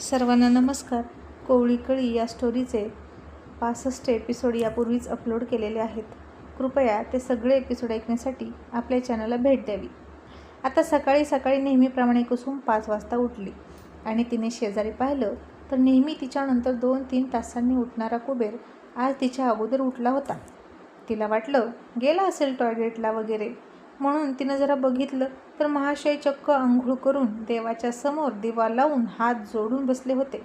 सर्वांना नमस्कार. कोवळी कळी या स्टोरीचे पासष्ट एपिसोड यापूर्वीच अपलोड केलेले आहेत. कृपया ते सगळे एपिसोड ऐकण्यासाठी आपल्या चॅनलला भेट द्यावी. आता सकाळी सकाळी नेहमीप्रमाणे कुसुम पाच वाजता उठली आणि तिने शेजारी पाहिलं तर नेहमी तिच्यानंतर दोन तीन तासांनी उठणारा कुबेर आज तिच्या अगोदर उठला होता. तिला वाटलं गेला असेल टॉयलेटला वगैरे. म्हणून तिनं जरा बघितलं तर महाशय चक्क आंघोळ करून देवाच्या समोर दिवा लावून हात जोडून बसले होते.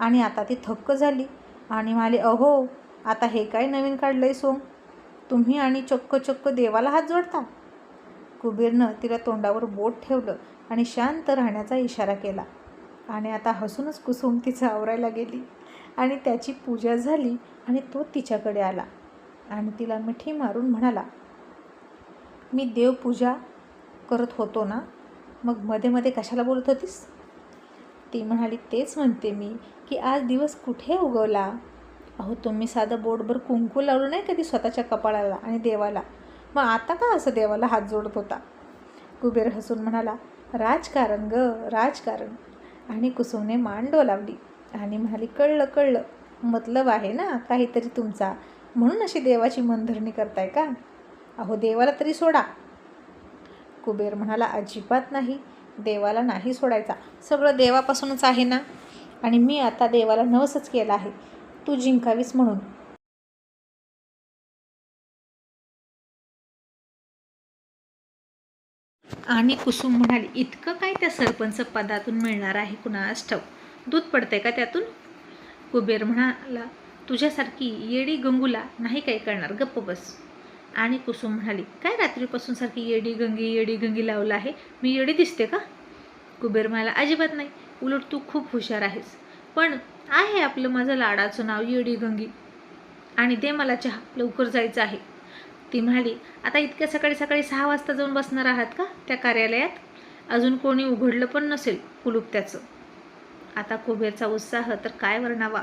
आणि आता ती थक्क झाली आणि म्हणाले अहो आता हे काय नवीन काढलंय सोंग तुम्ही आणि चक्क चक्क देवाला हात जोडता? कुबेरनं तिला तोंडावर बोट ठेवलं आणि शांत राहण्याचा इशारा केला. आणि आता हसूनच कुसुम तिचं आवरायला गेली आणि त्याची पूजा झाली आणि तो तिच्याकडे आला. आणि तिला मिठी मारून म्हणाला मी देवपूजा करत होतो ना मग मध्ये मध्ये कशाला बोलत होतीस? ती म्हणाली तेच म्हणते मी की आज दिवस कुठे उगवला? अहो तुम्ही साधं बोटभर कुंकू लावलं नाही कधी स्वतःच्या कपाळाला आणि देवाला? मग आता का असं देवाला हात जोडत होता? कुबेर हसून म्हणाला राजकारण ग राजकारण. आणि कुसुमने मान डोलावली आणि म्हणाली कळलं कळलं मतलब आहे ना काहीतरी तुमचा. म्हणून अशी देवाची मनधरणी करताय का? अहो देवाला तरी सोडा. कुबेर म्हणाला अजिबात नाही. देवाला नाही सोडायचा. सगळं देवापासूनच आहे ना? आणि मी आता देवाला नवसच केला आहे. तू जिंकावीस म्हणून. आणि कुसुम म्हणाली इतकं काय त्या सरपंच पदातून मिळणार आहे कुणास ठाऊ दूध पडतंय का त्यातून? कुबेर म्हणाला तुझ्यासारखी येडी गंगूला नाही काही करणार. गप्प बस. आणि कुसुम म्हणाली काय रात्रीपासून सारखी येडी गंगी येडी गंगी लावलं आहे? मी येडी दिसते का? कुबेर म्हणाला अजिबात नाही. उलट तू खूप हुशार आहेस. पण आहे आपलं माझं लाडाचं नाव येडी गंगी. आणि दे मला चहा. लवकर जायचं आहे. ती म्हणाली आता इतक्या सकाळी सकाळी सहा वाजता जाऊन बसणार आहात का त्या कार्यालयात? अजून कोणी उघडलं पण नसेल कुलूप त्याचं. आता कुबेरचा उत्साह तर काय वर्णावा.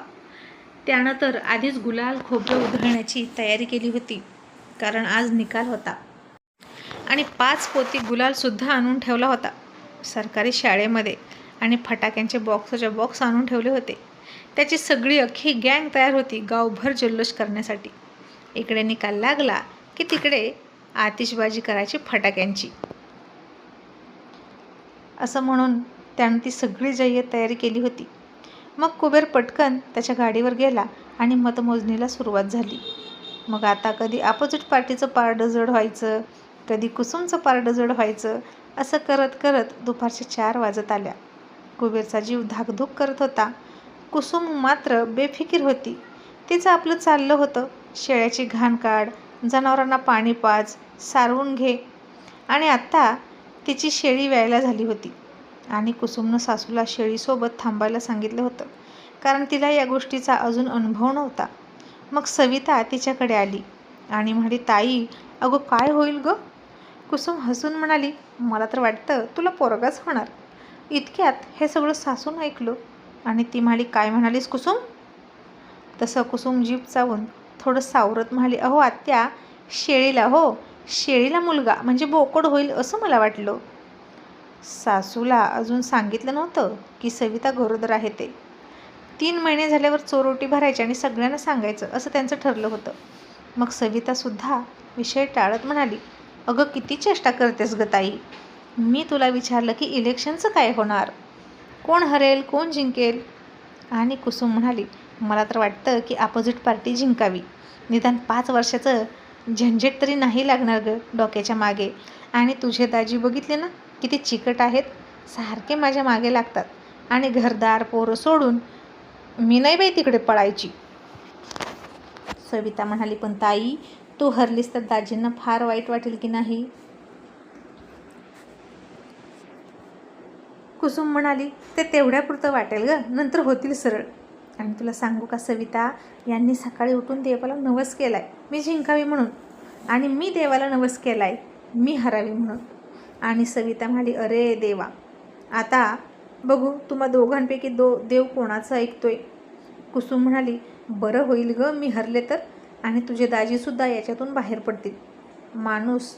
त्यानं तर आधीच गुलाल खोबरं उधळण्याची तयारी केली होती. कारण आज निकाल होता. आणि पाच पोती गुलालसुद्धा आणून ठेवला होता. सरकारी शाळेमध्ये आणि फटाक्यांचे बॉक्सच्या बॉक्स आणून ठेवले होते. त्याची सगळी अख्खी गँग तयार होती गावभर जल्लोष करण्यासाठी. इकडे निकाल लागला की तिकडे आतिषबाजी करायची फटाक्यांची. असं म्हणून त्यानं ती सगळी जय्यत तयारी केली होती. मग कुबेर पटकन त्याच्या गाडीवर गेला आणि मतमोजणीला सुरुवात झाली. मग आता कधी अपोजिट पार्टीचं पारडं जड व्हायचं कधी कुसुमचं पारडं जड व्हायचं असं करत करत दुपारच्या चार वाजत आल्या. कुबेरचा जीव धाकधूक करत होता. कुसुम मात्र बेफिकीर होती. तिचं आपलं चाललं होतं. शेळ्याची घाण काढ जनावरांना पाणी पाज सारवून घे. आणि आत्ता तिची शेळी व्यायला झाली होती. आणि कुसुमनं सासूला शेळीसोबत थांबायला सांगितलं होतं. कारण तिला या गोष्टीचा अजून अनुभव नव्हता. मग सविता तिच्याकडे आली आणि म्हणाली ताई अगं काय होईल गं? कुसुम हसून म्हणाली मला तर वाटतं तुला पोरगाच होणार. इतक्यात हे सगळं सासून ऐकलं आणि ती म्हणाली काय म्हणालीस कुसुम? तसं कुसुम जीप चावून थोडं सावरत म्हणाली अहो आत्या शेळीला हो शेळीला मुलगा म्हणजे बोकड होईल असं मला वाटलं. सासूला अजून सांगितलं नव्हतं की सविता गरोदर आहे ते. तीन महिने झाल्यावर चोरोटी भरायची आणि सगळ्यांना सांगायचं असं त्यांचं ठरलं होतं. मग सवितासुद्धा विषय टाळत म्हणाली अगं किती चेष्टा करतेस ग ताई. मी तुला विचारलं की इलेक्शनचं काय होणार? कोण हरेल कोण जिंकेल? आणि कुसुम म्हणाली मला तर वाटतं की अपोजिट पार्टी जिंकावी. निदान पाच वर्षाचं झंझट तरी नाही लागणार ग डोक्याच्या मागे. आणि तुझे दाजी बघितले ना किती चिकट आहेत. सारखे माझ्या मागे लागतात. आणि घरदार पोरं सोडून मी नाही बाई तिकडे पळायची. सविता म्हणाली पण ताई तू हरलीस तर दाजींना फार वाईट वाटेल की नाही? कुसुम म्हणाली ते तेवढ्यापुरतं वाटेल ग नंतर होतील सरळ. आणि तुला सांगू का सविता यांनी सकाळी उठून देवाला नवस केलाय मी जिंकावी म्हणून. आणि मी देवाला नवस केलाय मी हरावी म्हणून. आणि सविता म्हणाली अरे देवा आता बघू तुम्हा दोघांपैकी दो देव कोणाचं ऐकतोय? कुसुम म्हणाली बरं होईल ग मी हरले तर? आणि तुझे दाजीसुद्धा याच्यातून बाहेर पडतील. माणूस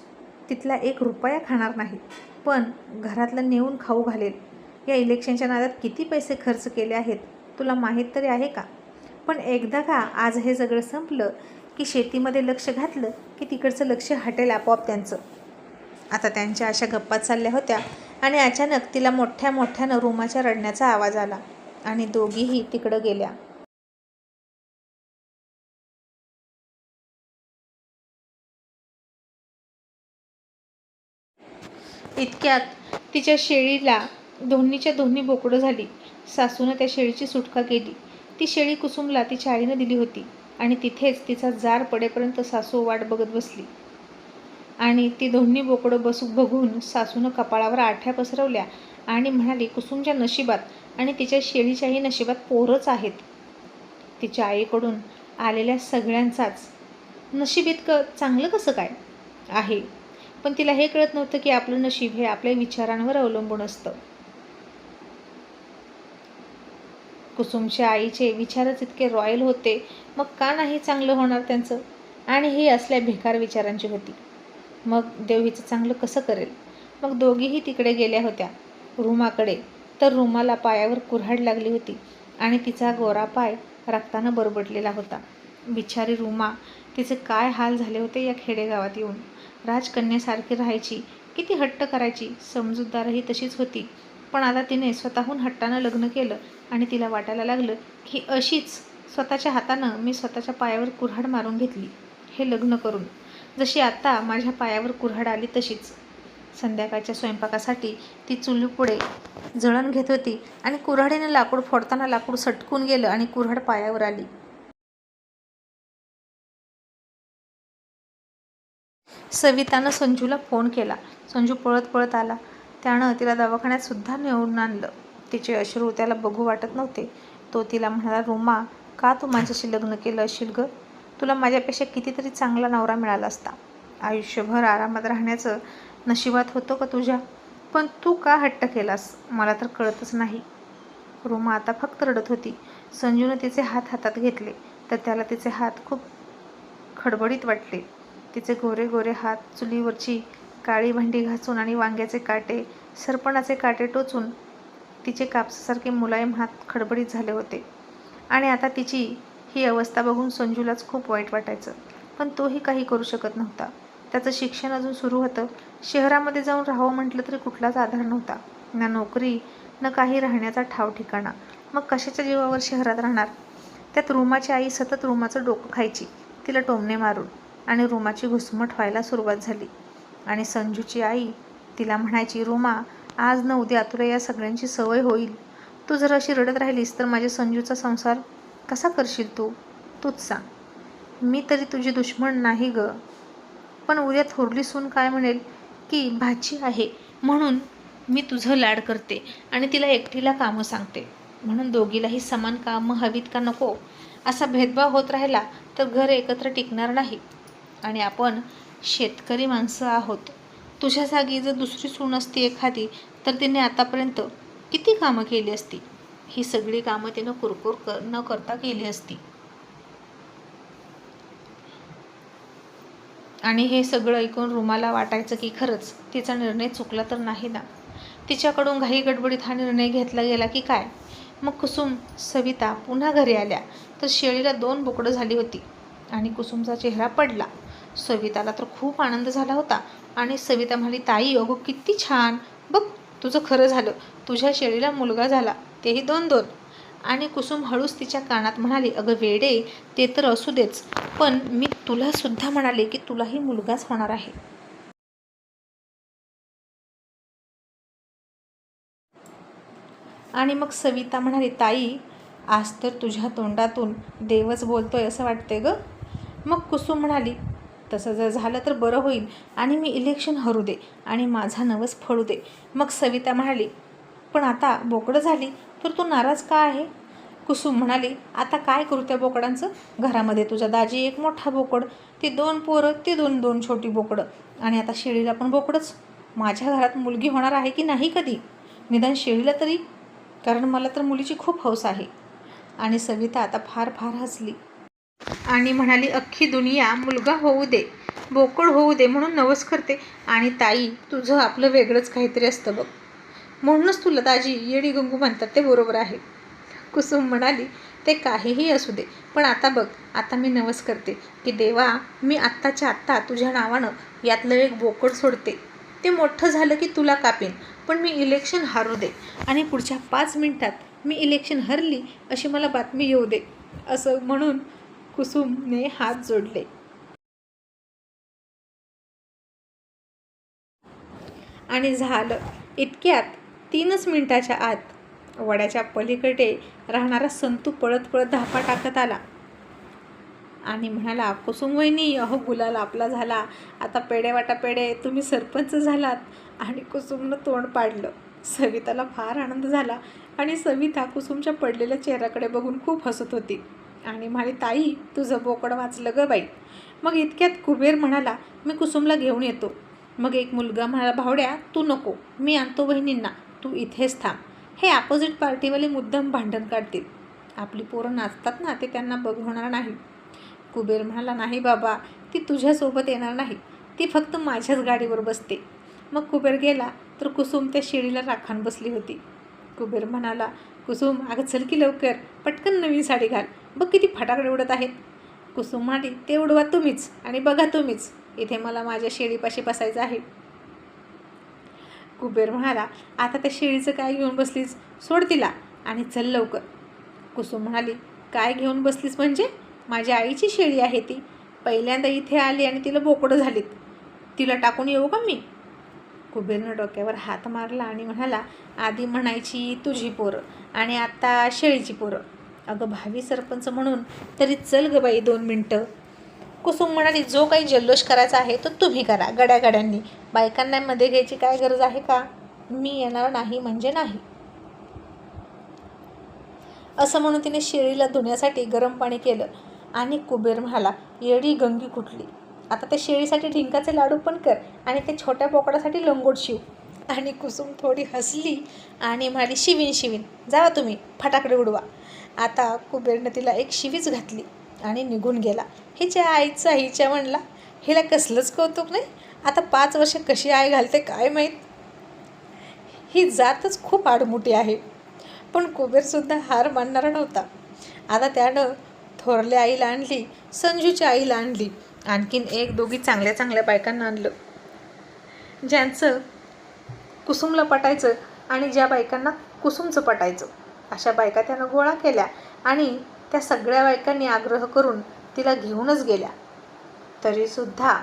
तिथला एक रुपया खाणार नाही पण घरातलं नेऊन खाऊ घालेल. या इलेक्शनच्या नादात किती पैसे खर्च केले आहेत तुला माहीत तरी आहे का? पण एकदा का आज हे सगळं संपलं की शेतीमध्ये लक्ष घातलं की तिकडचं लक्ष हटेल आपोआप त्यांचं? आता त्यांच्या अशा गप्पा चालल्या होत्या आणि अचानक तिला मोठ्या मोठ्यानं रुमाच्या रडण्याचा आवाज आला आणि दोघीही तिकडं गेल्या. इतक्यात तिच्या शेळीला दोन्हीच्या दोन्ही बोकडं झाली. सासूनं त्या शेळीची सुटका केली. ती शेळी कुसुमला तिच्या आईनं दिली होती आणि तिथेच तिचा जार पडेपर्यंत सासू वाट बघत बसली. आणि ती दोन्ही बोकडं बसू बघून सासूनं कपाळावर आठ्या पसरवल्या आणि म्हणाली कुसुमच्या नशिबात आणि तिच्या शेळीच्याही नशिबात पोरच आहेत. तिच्या आईकडून आलेल्या सगळ्यांचाच नशीब इतकं चांगलं कसं काय? आहे. पण तिला हे कळत नव्हतं की आपलं नशीब हे आपल्या विचारांवर अवलंबून असतं. कुसुमच्या आईचे विचारच इतके रॉयल होते. मग का नाही चांगलं होणार त्यांचं? आणि हे असल्या भिकार विचारांची होती. मग देवीचं चांगलं कसं करेल? मग दोघीही तिकडे गेल्या होत्या. रुमाकडे. तर रुमाला पायावर कुऱ्हाड लागली होती आणि तिचा गोरा पाय रक्तानं बरबडलेला होता. बिचारी रुमा तिचे काय हाल झाले होते या खेडेगावात येऊन? राजकन्यासारखी राहायची किती हट्ट करायची? समजूतदारही तशीच होती. पण आता तिने स्वतःहून हट्टानं लग्न केलं आणि तिला वाटायला लागलं की अशीच स्वतःच्या हातानं मी स्वतःच्या पायावर कुऱ्हाड मारून घेतली. हे लग्न करून. जशी आता माझ्या पायावर कुऱ्हाड आली तशीच. संध्याकाळच्या स्वयंपाकासाठी ती चुलीपुढे जळण घेत होती आणि कुऱ्हाडीने लाकूड फोडताना लाकूड सटकून गेलं आणि कुऱ्हाड पायावर आली. सवितानं संजूला फोन केला. संजू पळत पळत आला. त्यानं तिला दवाखान्यात सुद्धा नेऊन आणलं. तिचे अश्रू त्याला बघू वाटत नव्हते. तो तिला म्हणाला रुमा का तू माझ्याशी लग्न केलं असेल ग? तुला माझ्यापेक्षा कितीतरी चांगला नवरा मिळाला असता. आयुष्यभर आरामात राहण्याचं नशिबात होतं का तुझ्या? पण तू का हट्ट केलास? मला तर कळतच नाही. रुमा आता फक्त रडत होती. संजूनं तिचे हात हातात घेतले तर त्याला तिचे हात खूप खडबडीत वाटले. तिचे गोरे गोरे हात चुलीवरची काळी भांडी घासून आणि वांग्याचे काटे सरपणाचे काटे टोचून तिचे कापसासारखे मुलायम हात खडबडीत झाले होते. आणि आता तिची ही अवस्था बघून संजूलाच खूप वाईट वाटायचं. पण तोही काही करू शकत नव्हता. त्याचं शिक्षण अजून सुरू होतं. शहरामध्ये जाऊन राहावं म्हटलं तरी कुठलाच आधार नव्हता. ना नोकरी न काही राहण्याचा ठाव ठिकाणा. मग कशाच्या जीवावर शहरात राहणार? त्यात रुमाची आई सतत रुमाचं डोकं खायची. तिला टोमणे मारून आणि रुमाची घुसमट व्हायला सुरुवात झाली. आणि संजूची आई तिला म्हणायची रुमा आज न उद्या तुला या सगळ्यांची सवय होईल. तू जर अशी रडत राहिलीस तर माझ्या संजूचा संसार कसा करशील तू? तूच सांग. मी तरी तुझी दुश्मन नाही ग. पण उद्या थोरली सून काय म्हणेल? की भाची आहे. म्हणून मी तुझं लाड करते आणि तिला एकटीला कामं सांगते. म्हणून दोघीलाही समान कामं हवीत का नको? असा भेदभाव होत राहिला तर घर एकत्र टिकणार नाही. आणि आपण शेतकरी माणसं आहोत. तुझ्या जागी जर दुसरी सून असती एखादी तर तिने आतापर्यंत किती कामं केली असती? ही सगळी कामं तिनं कुरकुर कर न करता केली असती. आणि हे सगळं ऐकून रुमाला वाटायचं की खरंच तिचा निर्णय चुकला तर नाही ना? तिच्याकडून घाई गडबडीत हा निर्णय घेतला गेला की काय? मग कुसुम सविता पुन्हा घरी आल्या तर शेळीला दोन बोकडं झाली होती आणि कुसुमचा चेहरा पडला. सविताला तर खूप आनंद झाला होता आणि सविता म्हणाली ताई अगो किती छान! बघ तुझं खरं झालं. तुझ्या शेळीला मुलगा झाला. तेही दोन दोन. आणि कुसुम हळूच तिच्या कानात म्हणाली अगं वेडे ते तर असू देच पण मी तुलासुद्धा म्हणाले की तुलाही मुलगाच होणार आहे. आणि मग सविता म्हणाली ताई आज तर तुझ्या तोंडातून देवच बोलतोय असं वाटतंय ग. मग कुसुम म्हणाली तसं जर झालं तर बरं होईल आणि मी इलेक्शन हरू दे आणि माझा नवस फळू दे. मग सविता म्हणाली पण आता बोकडं झाली तर तू नाराज का आहे? कुसुम म्हणाली आता काय करू त्या बोकडांचं? घरामध्ये तुझा दाजी एक मोठा बोकड ती दोन पोरं ती दोन दोन छोटी बोकडं. आणि आता शेळीला पण बोकडंच. माझ्या घरात मुलगी होणार आहे की नाही कधी? निदान शेळीला तरी? कारण मला तर मुलीची खूप हौस आहे. आणि सविता आता फार फार हसली. आणि म्हणाली अख्खी दुनिया मुलगा होऊ दे बोकड होऊ दे म्हणून नवस करते. आणि ताई तुझं आपलं वेगळंच काहीतरी असतं बघ. म्हणूनच तुला दाजी येडी गंगू म्हणतात ते बरोबर आहे. कुसुम म्हणाली ते काहीही असू दे पण आता बघ आता मी नवस करते की देवा मी आत्ताच्या आत्ता तुझ्या नावानं यातलं एक बोकड सोडते. ते मोठं झालं की तुला कापेन पण मी इलेक्शन हारू दे आणि पुढच्या पाच मिनिटात मी इलेक्शन हरली अशी मला बातमी येऊ दे असं म्हणून कुसुमने हात जोडले. आणि झालं. इतक्यात तीनच मिनिटाच्या आत वड्याच्या पलीकडे राहणारा संतू पळत पळत धापा टाकत आला. आणि म्हणाला कुसुम वहिनी अहो गुलाल आपला झाला. आता पेडे वाटा पेडे तुम्ही सरपंच झालात. आणि कुसुमनं तोंड पाडलं. सविताला फार आनंद झाला आणि सविता कुसुमच्या पडलेल्या चेहऱ्याकडे बघून खूप हसत होती. आणि म्हणाली ताई तुझं बोकड वाचलं ग बाई. मग इतक्यात कुबेर म्हणाला मी कुसुमला घेऊन येतो. मग एक मुलगा म्हणाला भावड्या तू नको. मी आणतो बहिणींना तू इथेच थांब. हे अपोजिट पार्टीवाले मुद्दाम भांडण काढतील. आपली पोरं नाचतात ना ते त्यांना बघवणार नाही. कुबेर म्हणाला नाही बाबा ती तुझ्यासोबत येणार नाही. ती फक्त माझ्याच गाडीवर बसते. मग कुबेर गेला तर कुसुम त्या शिडीला राखाण बसली होती. कुबेर म्हणाला कुसुम अगं चल की लवकर. पटकन नवीन साडी घाल. बघ किती फटाकडे उडत आहेत. कुसुम म्हणाली ते उडवा तुम्हीच आणि बघा तुम्हीच. इथे मला माझ्या शेळीपाशी बसायचं आहे. कुबेर म्हणाला आता त्या शेळीचं काय घेऊन बसलीस? सोड तिला आणि चल लवकर. कुसुम म्हणाली काय घेऊन बसलीस म्हणजे? माझ्या आईची शेळी आहे ती. पहिल्यांदा इथे आली आणि तिला बोकडं झालीत. तिला टाकून येऊ का मी? कुबेरनं डोक्यावर हात मारला आणि म्हणाला आधी म्हणायची तुझी पोरं आणि आत्ता शेळीची पोरं. अगं भावी सरपंच म्हणून तरी चल ग बाई दोन मिनटं. कुसुम म्हणाली जो काही जल्लोष करायचा आहे तो तुम्ही करा गड्यागड्यांनी. बायकांना मध्ये घ्यायची काय गरज आहे का? मी येणार नाही म्हणजे नाही. असं म्हणून तिने शेळीला धुण्यासाठी गरम पाणी केलं आणि कुबेर म्हणाला येडी गंगी कुठली? आता त्या शेळीसाठी ढिंकाचे लाडू पण कर आणि ते छोट्या बोकडासाठी लंगोट शिव. आणि कुसुम थोडी हसली आणि म्हणाली शिवीन शिवीन. जावा तुम्ही फटाकडे उडवा. आता कुबेरनं तिला एक शिवीच घातली. आणि निघून गेला. हिच्या आईचा हिच्या म्हणला हिला कसलंच कौतुक नाही. आता पाच वर्ष कशी आई घालते काय माहीत? ही जातच खूप आडमुठी आहे. पण कुबेरसुद्धा हार मानणारा नव्हता. आता त्यानं थोरल्या आईला आणली संजूच्या आईला आणली. आणखीन एक दोघी चांगल्या चांगल्या बायकांना आणलं. ज्यांचं कुसुमला पटायचं आणि ज्या बायकांना कुसुमचं पटायचं. अशा बायका त्यानं गोळा केल्या आणि त्या सगळ्या बायकांनी आग्रह करून तिला घेऊनच गेल्या. तरीसुद्धा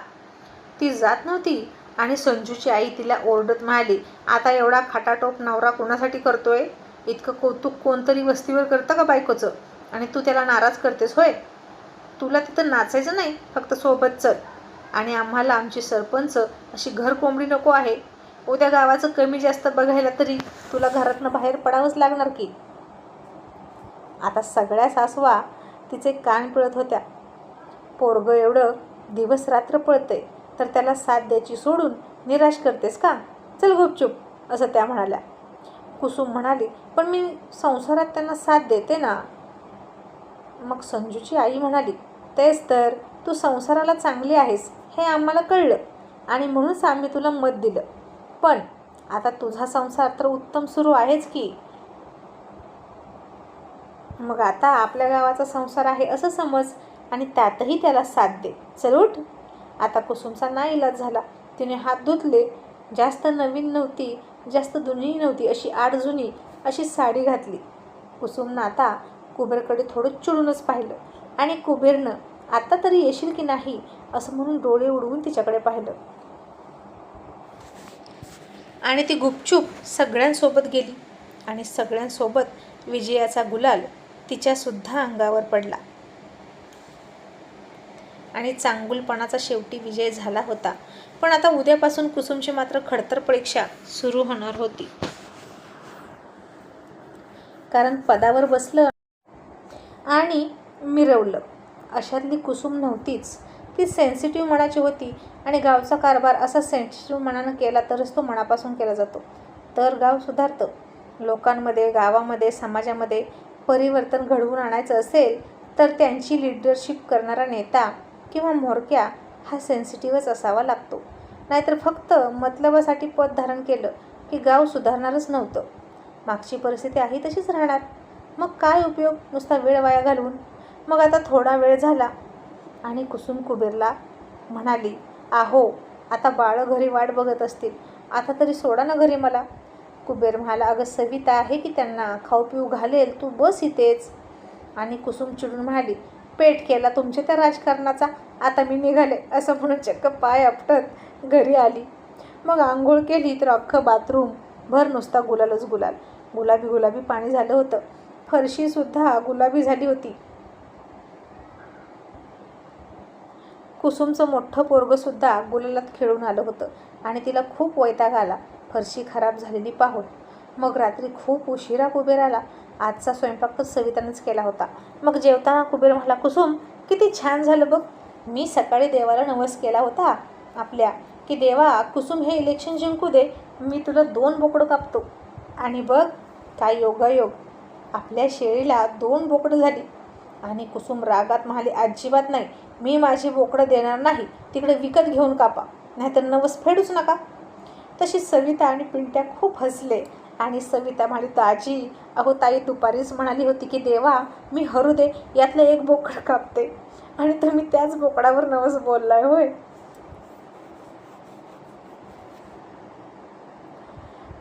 ती जात नव्हती आणि संजूची आई तिला ओरडत म्हणाली आता एवढा खाटाटोप नवरा कोणासाठी करतोय? इतकं कौतुक कोणतरी वस्तीवर करतं का बायकोचं? आणि तू त्याला नाराज करतेस होय? तुला तिथं नाचायचं नाही फक्त सोबत चल. आणि आम्हाला आमची सरपंच अशी घर कोंबडी नको आहे. उद्या गावाचं कमी जास्त बघायला तरी तुला घरातनं बाहेर पडावंच लागणार की. आता सगळ्या सासवा तिचे कान पिळत होत्या. पोरगं एवढं दिवस रात्र पळतंय तर त्याला साथ द्यायची सोडून निराश करतेस का? चल गुपचूप असं त्या म्हणाल्या. कुसुम म्हणाली पण मी संसारात त्यांना साथ देते ना. मग संजूची आई म्हणाली तेच तर तू संसाराला चांगली आहेस हे आम्हाला कळलं आणि म्हणूनच आम्ही तुला मत दिलं. पण आता तुझा संसार तर उत्तम सुरू आहेच की. मग आता आपल्या गावाचा संसार आहे असं समज आणि त्यातही त्याला साथ दे. चल उठ. आता कुसुमचा ना इलाज झाला. तिने हात धुतले. जास्त नवीन नव्हती जास्त जुनी नव्हती अशी आठ जुनी अशी साडी घातली. कुसुमनं आता कुबेरकडे थोडं चिडूनच पाहिलं. आणि कुबेरनं आता तरी येशील की नाही असं म्हणून डोळे उडवून तिच्याकडे पाहिलं. आणि ती गुपचूप सगळ्यांसोबत गेली. आणि सगळ्यांसोबत विजयाचा गुलाल तिच्यासुद्धा अंगावर पडला. आणि चांगुलपणाचा शेवटी विजय झाला होता. पण आता उद्यापासून कुसुमची मात्र खडतर परीक्षा सुरू होणार होती. कारण पदावर बसलं आणि मिरवलं. अशातली कुसुम नव्हतीच. ती सेन्सिटिव्ह मनाची होती आणि गावचा कारभार असा सेन्सिटिव्ह मनानं केला तरच तो मनापासून केला जातो. तर गाव सुधारतं. लोकांमध्ये गावामध्ये समाजामध्ये परिवर्तन घडवून आणायचं असेल तर त्यांची लिडरशिप करणारा नेता किंवा म्होरक्या हा सेन्सिटिव्हच असावा लागतो. नाहीतर फक्त मतलबासाठी पद धारण केलं की गाव सुधारणारच नव्हतं. मागची परिस्थिती आहे तशीच राहणार. मग काय उपयोग? नुसता वेळ वाया घालवून? मग आता थोडा वेळ झाला आणि कुसुम कुबेरला म्हणाली आहो आता बाळं घरी वाट बघत असतील. आता तरी सोडा ना घरी मला. कुबेर म्हणाला अगं सविता आहे की त्यांना? खाऊ पिऊ घालेल? तू बस इथेच. आणि कुसुम चिडून म्हणाली पेट केला तुमच्या त्या राजकारणाचा? आता मी निघाले. असं म्हणून चक्क पाय आपटत घरी आली. मग आंघोळ केली तर अख्खं बाथरूम भर नुसता गुलालच गुलाल. गुलाबी गुलाबी पाणी झालं होतं. फरशीसुद्धा गुलाबी झाली होती. कुसुमचं मोठं पोरगंसुद्धा गुलालात खेळून आलं होतं आणि तिला खूप वैताग आला. फरशी खराब झालेली पाहून. मग रात्री खूप उशिरा कुबेर आला. आजचा स्वयंपाक तर सवितानंच केला होता. मग जेवताना कुबेर म्हणाला कुसुम किती छान झालं बघ. मी सकाळी देवाला नवस केला होता आपल्या की देवा कुसुम हे इलेक्शन जिंकू दे. मी तुला दोन बोकडं कापतो. आणि बघ काय योगायोग. आपल्या शेळीला दोन बोकडं झाली. आणि कुसुम रागात म्हणाली अजिबात नाही. मी माझी बोकडं देणार नाही. तिकडे विकत घेऊन कापा. नाहीतर नवस फेडूच नका. तशी सविता आणि पिंट्या खूप हसले. आणि सविता म्हणाली ताजी अहो ताई दुपारीच म्हणाली होती की देवा मी हरू दे यातलं एक बोकड कापते. आणि तुम्ही त्याच बोकडावर नवस बोललाय होय.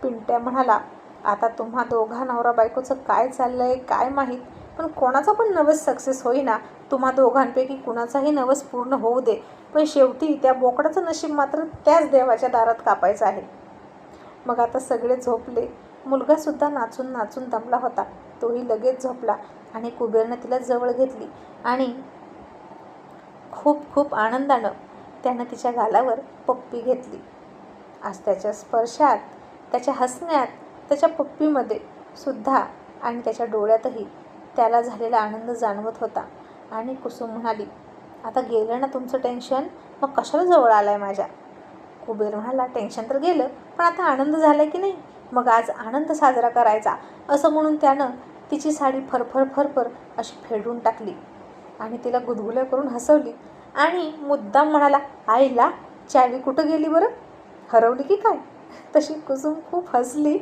पिंट्या म्हणाला आता तुम्हा दोघा नवरा बायकोचं काय चाललंय काय माहीत? पण कोणाचा पण नवस सक्सेस होईना तुम्हा दोघांपैकी कुणाचाही नवस पूर्ण होऊ दे. पण शेवटी त्या बोकडाचं नशीब मात्र त्याच देवाच्या दारात कापायचं आहे. मग आता सगळे झोपले. मुलगासुद्धा नाचून नाचून दमला होता. तोही लगेच झोपला आणि कुबेरनं तिला जवळ घेतली आणि खूप खूप आनंदानं त्यानं तिच्या गालावर पप्पी घेतली. आज त्याच्या स्पर्शात त्याच्या हसण्यात त्याच्या पप्पीमध्ये सुद्धा आणि त्याच्या डोळ्यातही त्याला झालेला आनंद जाणवत होता. आणि कुसुम म्हणाली आता गेलं ना तुमचं टेन्शन? मग कशाला जवळ आलं आहे माझ्या? कुबेर म्हणाला टेन्शन तर गेलं पण आता आनंद झाला की नाही? मग आज आनंद साजरा करायचा. असं म्हणून त्यानं तिची साडी फरफर फरफर अशी फेडून टाकली आणि तिला गुदगुल्या करून हसवली. आणि मुद्दाम म्हणाला आईला चावी कुठं गेली बरं? हरवली की काय? तशी कुसुम खूप हसली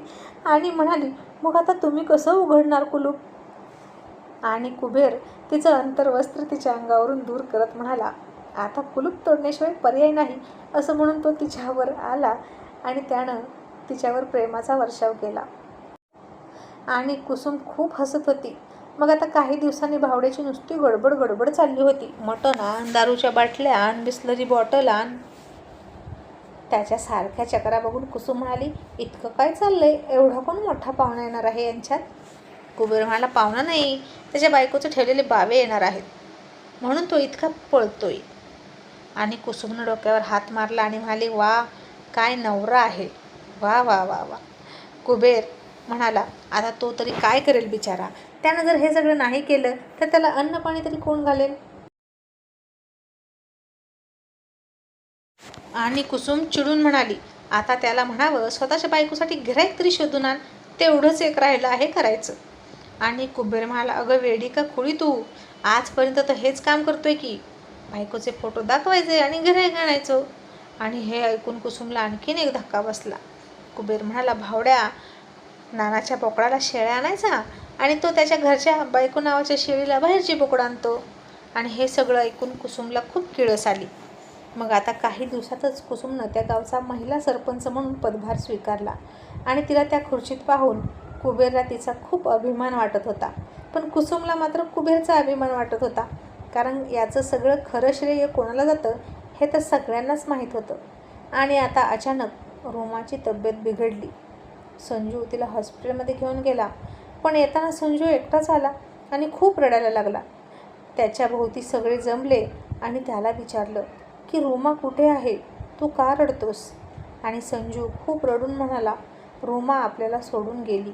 आणि म्हणाली मग आता तुम्ही कसं उघडणार कुलूप? आणि कुबेर तिचं अंतर्वस्त्र तिच्या अंगावरून दूर करत म्हणाला आता कुलूप तोडण्याशिवाय पर्याय नाही असं म्हणून तो तिच्यावर आला आणि त्यानं तिच्यावर प्रेमाचा वर्षाव केला. आणि कुसुम खूप हसत होती. मग आता काही दिवसांनी भावड्याची नुसती गडबड गडबड चालली होती. मटण आण दारूच्या बाटल्या आण बिस्लरी बॉटल आण. त्याच्या सारख्या चक्रा बघून कुसुम म्हणाली इतकं काय चाललंय? एवढा कोण मोठा पाहुणा येणार आहे यांच्यात? कुबेर म्हणाला पाहुणा नाही. त्याच्या बायकोचे ठेवलेले बावे येणार आहेत. म्हणून तो इतका पळतोय. आणि कुसुमनं डोक्यावर हात मारला आणि म्हणाली वा काय नवरा आहे. वा वा वा वा. कुबेर म्हणाला आता तो तरी काय करेल बिचारा? त्यानं जर हे सगळं नाही केलं तर त्याला अन्न पाणी तरी कोण घालेल? आणि कुसुम चिडून म्हणाली आता त्याला म्हणावं स्वतःच्या बायकोसाठी गिराईक तरी शोधून आण. तेवढंच एक राहिलं आहे करायचं. आणि कुबेर म्हणाला अगं वेडी का खुळी तू? आजपर्यंत तर हेच काम करतोय की. बायकोचे फोटो दाखवायचे आणि गिराईक आणायचं. आणि हे ऐकून कुसुमला आणखीन एक धक्का बसला. कुबेर म्हणाला भावड्या नानाच्या बोकडाला शेळ्या आणायचा आणि तो त्याच्या घरच्या बायको नावाच्या शेळीला बाहेरची बोकड आणतो. आणि हे सगळं ऐकून कुसुमला खूप किळस आली. मग आता काही दिवसातच कुसुमनं त्या गावचा महिला सरपंच म्हणून पदभार स्वीकारला आणि तिला त्या खुर्चीत पाहून कुबेरला तिचा खूप अभिमान वाटत होता. पण कुसुमला मात्र कुबेरचा अभिमान वाटत होता. कारण याचं सगळं खरं श्रेय कोणाला जातं हे तर सगळ्यांनाच माहीत होतं. आणि आता अचानक रोमाची तब्येत बिघडली. संजू तिला हॉस्पिटलमध्ये घेऊन गेला. पण येताना संजू एकटाच आला आणि खूप रडायला लागला. त्याच्या भोवती सगळे जमले आणि त्याला विचारलं की रोमा कुठे आहे? तू का रडतोस? आणि संजू खूप रडून म्हणाला रोमा आपल्याला सोडून गेली.